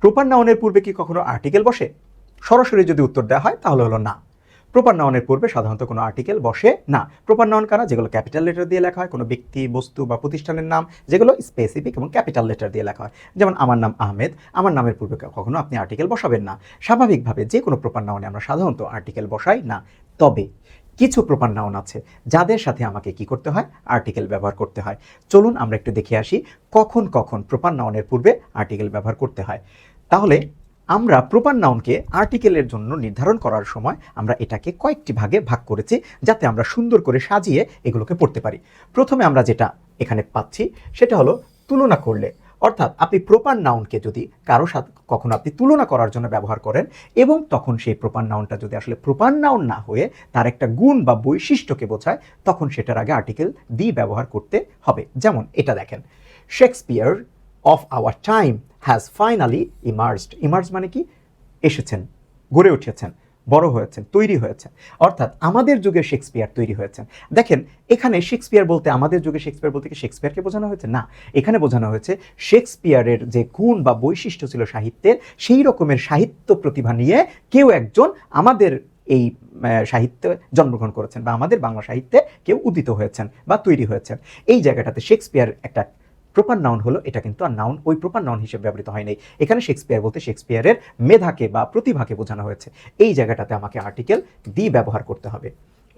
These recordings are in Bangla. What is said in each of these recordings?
প্রপার নাউনের পূর্বে কি কখনো আর্টিকেল বসে? সরাসরি যদি উত্তর দেওয়া হয়, তাহলে হলো না। প্রপার নাউনের পূর্বে সাধারণত কোনো আর্টিকেল বসে না। প্রপার নাউন কারা? যেগুলো ক্যাপিটাল লেটার দিয়ে লেখা হয়, কোনো ব্যক্তি, বস্তু বা প্রতিষ্ঠানের নাম, যেগুলো স্পেসিফিক এবং ক্যাপিটাল লেটার দিয়ে লেখা হয়। যেমন আমার নাম আহমেদ, আমার নামের পূর্বে কখনো আপনি আর্টিকেল বসাবেন না। স্বাভাবিকভাবে যে কোনো প্রপার নাউনে আমরা সাধারণত আর্টিকেল বসাই না। তবে কিছু প্রপার নাউন আছে, যাদের সাথে আমাকে কি করতে হয়? আর্টিকেল ব্যবহার করতে হয়। চলুন আমরা একটু দেখে আসি, কখন কখন প্রপার নাউনের পূর্বে আর্টিকেল ব্যবহার করতে হয়। তাহলে আমরা প্রপার নাউনকে আর্টিকেলের জন্য নির্ধারণ করার সময় আমরা এটাকে কয়েকটি ভাগে ভাগ করেছি যাতে আমরা সুন্দর করে সাজিয়ে এগুলোকে পড়তে পারি। প্রথমে আমরা যেটা এখানে পাচ্ছি সেটা হলো তুলনা করলে। অর্থাৎ আপনি প্রপার নাউনকে যদি কারও সাথে কখনো আপনি তুলনা করার জন্য ব্যবহার করেন এবং তখন সেই প্রপার নাউনটা যদি আসলে প্রপার নাউন না হয়ে তার একটা গুণ বা বৈশিষ্ট্যকে বোঝায়, তখন সেটার আগে আর্টিকেল দি ব্যবহার করতে হবে। যেমন এটা দেখেন Shakespeare of our time has finally emerged emerge মানে কি? এসেছেন, গড়ে উঠেছেন, বড় হয়েছেন, তৈরি হয়েছেন। অর্থাৎ আমাদের যুগে শেক্সপিয়ার তৈরি হয়েছেন। দেখেন, এখানে শেক্সপিয়ার বলতে আমাদের যুগে শেক্সপিয়ার বলতে কি শেক্সপিয়ারকে বোঝানো হয়েছে? না, এখানে বোঝানো হয়েছে শেক্সপিয়ারের যে গুণ বা বৈশিষ্ট্য ছিল সাহিত্যের, সেই রকমের সাহিত্য প্রতিভা নিয়ে কেউ একজন আমাদের এই সাহিত্যে জন্মগ্রহণ করেছেন বা আমাদের বাংলা সাহিত্যে কেউ উদিত হয়েছেন বা তৈরি হয়েছেন। এই জায়গাটাতে শেক্সপিয়ার একটা প্রপার নাউন হলো এটা কিন্তু আর নাউন ওই প্রপার নাউন হিসেবে ব্যবহৃত হয় নাই। এখানে শেক্সপিয়ার বলতে শেক্সপিয়ারের মেধাকে বা প্রতিভাকে বোঝানো হয়েছে। এই জায়গাটাতে আমাকে আর্টিকেল দি ব্যবহার করতে হবে।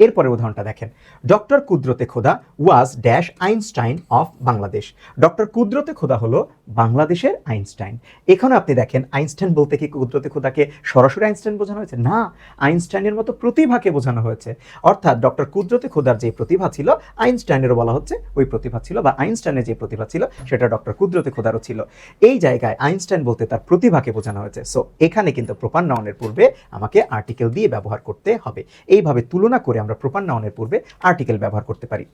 এরপরে উদাহরণটা দেখেন। Doctor Qudrate Khuda was dash Einstein of Bangladesh. Doctor Qudrate Khuda হলো বাংলাদেশের আইনস্টাইন। এখানে আপনি দেখেন, আইনস্টাইন বলতে কি কুদরতে খোদাকে সরাসরি আইনস্টাইন বোঝানো হয়েছে? না, আইনস্টাইনের মতো প্রতিভাকে বোঝানো হয়েছে। অর্থাৎ ডক্টর কুদরতে খোদার যে প্রতিভা ছিল, আইনস্টাইনেরও বলা হচ্ছে ওই প্রতিভা ছিল বা আইনস্টাইনের যে প্রতিভা ছিল, সেটা ডক্টর কুদরতে খোদারও ছিল। এই জায়গায় আইনস্টাইন বলতে তার প্রতিভাকে বোঝানো হয়েছে। সো এখানে কিন্তু প্রপার নাউনের পূর্বে আমাকে আর্টিকেল দিয়ে ব্যবহার করতে হবে। এইভাবে তুলনা করে আমরা প্রপার নাউনের পূর্বে আর্টিকেল ব্যবহার করতে পারি।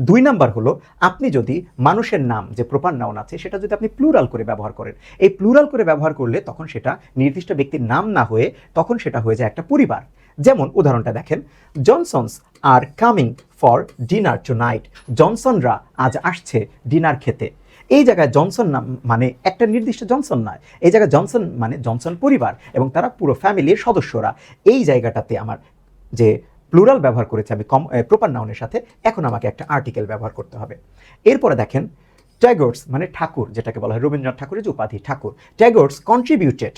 দুই নাম্বার হলো, আপনি যদি মানুষের নাম যে প্রপার নাউন আছে, সেটা যদি আপনি প্লুরাল করে ব্যবহার করেন, এই প্লুরাল করে ব্যবহার করলে তখন সেটা নির্দিষ্ট ব্যক্তির নাম না হয়ে, তখন সেটা হয়ে যায় একটা পরিবার। যেমন উদাহরণটা দেখেন Johnsons are coming for dinner tonight জনসনরা আজ আসছে ডিনার খেতে। এই জায়গায় জনসন নাম মানে একটা নির্দিষ্ট জনসন নয়। এই জায়গায় জনসন মানে জনসন পরিবার এবং তারা পুরো ফ্যামিলির সদস্যরা। এই জায়গাটাতে আমার যে প্লুরাল ব্যবহার করেছে আমি কম প্রপার নাউনের সাথে, এখন আমাকে একটা আর্টিকেল ব্যবহার করতে হবে। এরপরে দেখেন ট্যাগোর্স মানে ঠাকুর, যেটাকে বলা হয়, রবীন্দ্রনাথ ঠাকুরের যে উপাধি, ঠাকুর। ট্যাগোর্স কন্ট্রিবিউটেড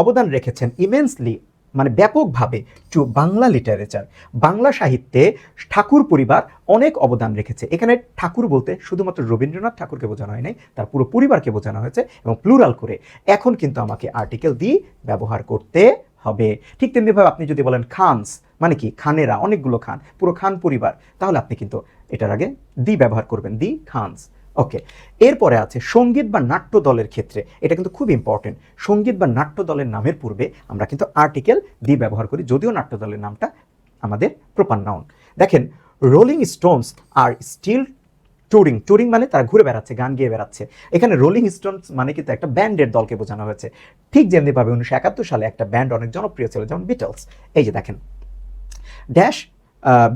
অবদান রেখেছেন ইমেন্সলি মানে ব্যাপকভাবে টু বাংলা লিটারেচার বাংলা সাহিত্যে ঠাকুর পরিবার অনেক অবদান রেখেছে। এখানে ঠাকুর বলতে শুধুমাত্র রবীন্দ্রনাথ ঠাকুরকে বোঝানো হয় নাই, তার পুরো পরিবারকে বোঝানো হয়েছে এবং প্লুরাল করে। এখন কিন্তু আমাকে আর্টিকেল দিয়ে ব্যবহার করতে হবে। ঠিক তেমনিভাবে আপনি যদি বলেন খানস মানে কি? খানেরা, অনেকগুলো খান, পুরো খান পরিবার, তাহলে আপনি কিন্তু এটার আগে দি ব্যবহার করবেন, দি খানস। ওকে, এরপরে আছে সংগীত বা নাট্য দলের ক্ষেত্রে, এটা কিন্তু খুব ইম্পর্টেন্ট সংগীত বা নাট্য দলের নামের পূর্বে আমরা কিন্তু আর্টিকেল দি ব্যবহার করি, যদিও নাট্য দলের নামটা আমাদের প্রপার নাউন দেখেন Rolling Stones are still touring touring মানে তারা ঘুরে বেড়াচ্ছে, গান গিয়ে বেড়াচ্ছে। এখানে রোলিং স্টোনস মানে কিন্তু একটা ব্যান্ডের দলকে বোঝানো হয়েছে। ঠিক যেমনিভাবে উনিশশো একাত্তর সালে একটা ব্যান্ড অনেক জনপ্রিয় ছিল, যেমন বিটলস এই যে দেখেন। Dash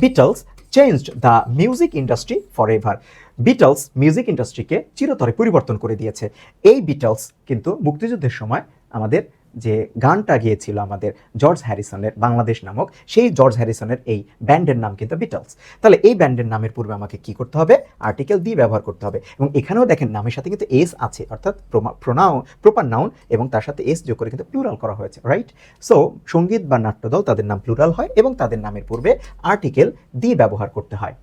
Beatles changed the music industry forever Beatles music ইন্ডাস্ট্রিকে চিরতরে পরিবর্তন করে দিয়েছে। এই বিটলস কিন্তু মুক্তিযুদ্ধের সময় আমাদের যে গানটা গিয়েছিল আমাদের জর্জ হ্যারিসনের বাংলাদেশ নামক, সেই জর্জ হ্যারিসনের এই ব্যান্ডের নাম কিন্তু বিটলস। তাহলে এই ব্যান্ডের নামের পূর্বে আমাকে কি করতে হবে? আর্টিকেল দি ব্যবহার করতে হবে। এবং এখানেও দেখেন নামের সাথে কিন্তু এস আছে, অর্থাৎ প্রোনাউন, প্রপার নাউন এবং তার সাথে এস যোগ করে কিন্তু প্লুরাল করা হয়েছে, রাইট? সো, সংগীত বা নাট্যদল তাদের নাম প্লুরাল হয় এবং তাদের নামের পূর্বে আর্টিকেল দি ব্যবহার করতে হয়।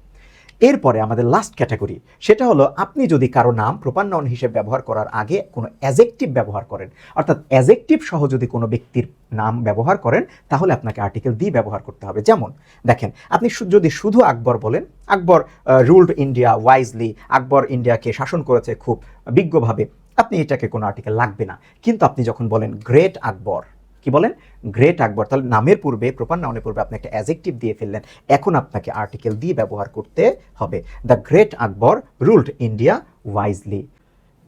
এরপরে আমাদের লাস্ট ক্যাটাগরি সেটা হলো আপনি যদি কারও নাম প্রপার হিসেবে ব্যবহার করার আগে কোনো অ্যাজেকটিভ ব্যবহার করেন, অর্থাৎ অ্যাজেকটিভ সহ যদি কোনো ব্যক্তির নাম ব্যবহার করেন, তাহলে আপনাকে আর্টিকেল দিয়ে ব্যবহার করতে হবে। যেমন, দেখেন, আপনি যদি শুধু আকবর বলেন, Akbar ruled India wisely Akbar ইন্ডিয়াকে শাসন করেছে খুব বিজ্ঞভাবে, আপনি এটাকে কোনো আর্টিকেল লাগবে না। কিন্তু আপনি যখন বলেন গ্রেট আকবর কি বলেন? গ্রেট আকবর। তাহলে নামের পূর্বে, প্রপার নাউনের পূর্বে আপনি একটা অ্যাজেকটিভ দিয়ে ফেললেন। এখন আপনাকে আর্টিকেল দিয়ে ব্যবহার করতে হবে। The great Akbar ruled India wisely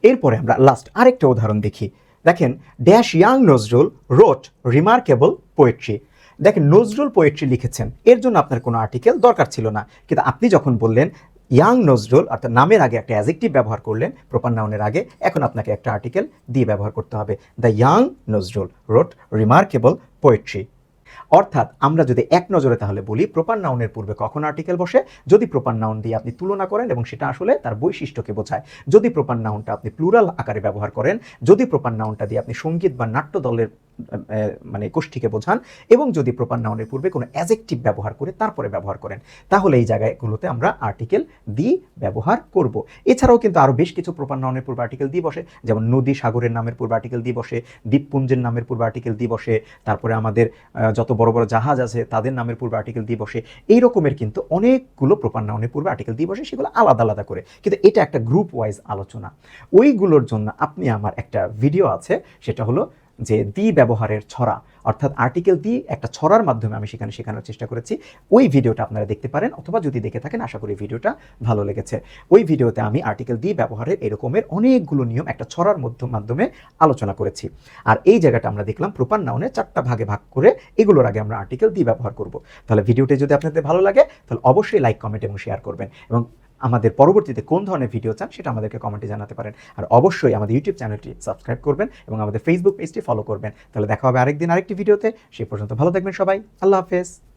এরপরে আমরা লাস্ট আরেকটা উদাহরণ দেখি। দেখেন dash young Nazrul wrote remarkable poetry দেখেন, নজরুল পোয়েট্রি লিখেছেন। এর জন্য আপনার কোনো আর্টিকেল দরকার ছিল না। কিন্তু আপনি যখন বললেন ইয়াং নজরুল অর্থাৎ নামের আগে একটা অ্যাজেক্টিভ ব্যবহার করলেন প্রপার নাউনের আগে। এখন আপনাকে একটা আর্টিকেল দিয়ে ব্যবহার করতে হবে। The young Nazrul wrote remarkable poetry. অর্থাৎ আমরা যদি এক নজরে তাহলে বলি প্রপার নাউনের পূর্বে কখন আর্টিকেল বসে? যদি প্রপার নাউন দিয়ে আপনি তুলনা করেন এবং সেটা আসলে তার বৈশিষ্ট্যকে বোঝায়। যদি প্রপার নাউনটা আপনি প্লুরাল আকারে ব্যবহার করেন, যদি প্রপার নাউনটা দিয়ে আপনি সংগীত বা নাট্য দলের মানে গোষ্ঠীকে বোঝান এবং যদি প্রপার নাউনের পূর্বে কোনো অ্যাজেক্টিভ ব্যবহার করে তারপরে ব্যবহার করেন। তাহলে এই জায়গাগুলোতে আমরা আর্টিকেল দি ব্যবহার করব। এছাড়াও কিন্তু আরও বেশ কিছু প্রপার নাউনের পূর্বে আর্টিকেল দিয়ে বসে, যেমন নদী সাগরের নামের পূর্বে আর্টিকেল দিয়ে বসে, দ্বীপপুঞ্জের নামের পূর্বে আর্টিকেল দিয়ে বসে, তারপরে আমাদের যত বড় বড় জাহাজ আছে তাদের নামের পূর্বে আর্টিকেল দিয়ে বসে। এই রকমের কিন্তু অনেকগুলো প্রপার নাউনের পূর্বে আর্টিকেল দিয়ে বসে, সেগুলো আলাদা আলাদা করে। কিন্তু এটা একটা গ্রুপ ওয়াইজ আলোচনা। ওইগুলোর জন্য আপনি আমার একটা ভিডিও আছে, সেটা হলো যে দি ব্যবহারের ছড়া, অর্থাৎ আর্টিকেল দি একটা ছড়ার মাধ্যমে আমি সেখানে শেখানোর চেষ্টা করেছি, ওই ভিডিওটা আপনারা দেখতে পারেন অথবা যদি দেখে থাকেন, আশা করি ভিডিওটা ভালো লেগেছে। ওই ভিডিওতে আমি আর্টিকেল দি ব্যবহারের এরকমের অনেকগুলো নিয়ম একটা ছড়ার মধ্য, মাধ্যমে আলোচনা করেছি। আর এই জায়গাটা আমরা দেখলাম প্রপার নাউনে চারটা ভাগে ভাগ করে এগুলোর আগে আমরা আর্টিকেল দি ব্যবহার করব। তাহলে ভিডিওটি যদি আপনাদের ভালো লাগে, তাহলে অবশ্যই লাইক কমেন্ট এবং শেয়ার করবেন এবং আমাদের পরবর্তীতে কোন ধরনের ভিডিও চান সেটা আমাদেরকে কমেন্টে জানাতে পারেন। আর অবশ্যই আমাদের ইউটিউব চ্যানেলটি সাবস্ক্রাইব করবেন এবং আমাদের ফেসবুক পেজটি ফলো করবেন। তাহলে দেখা হবে আরেকদিন আরেকটি ভিডিওতে সেই পর্যন্ত ভালো থাকবেন সবাই। আল্লাহ হাফেজ।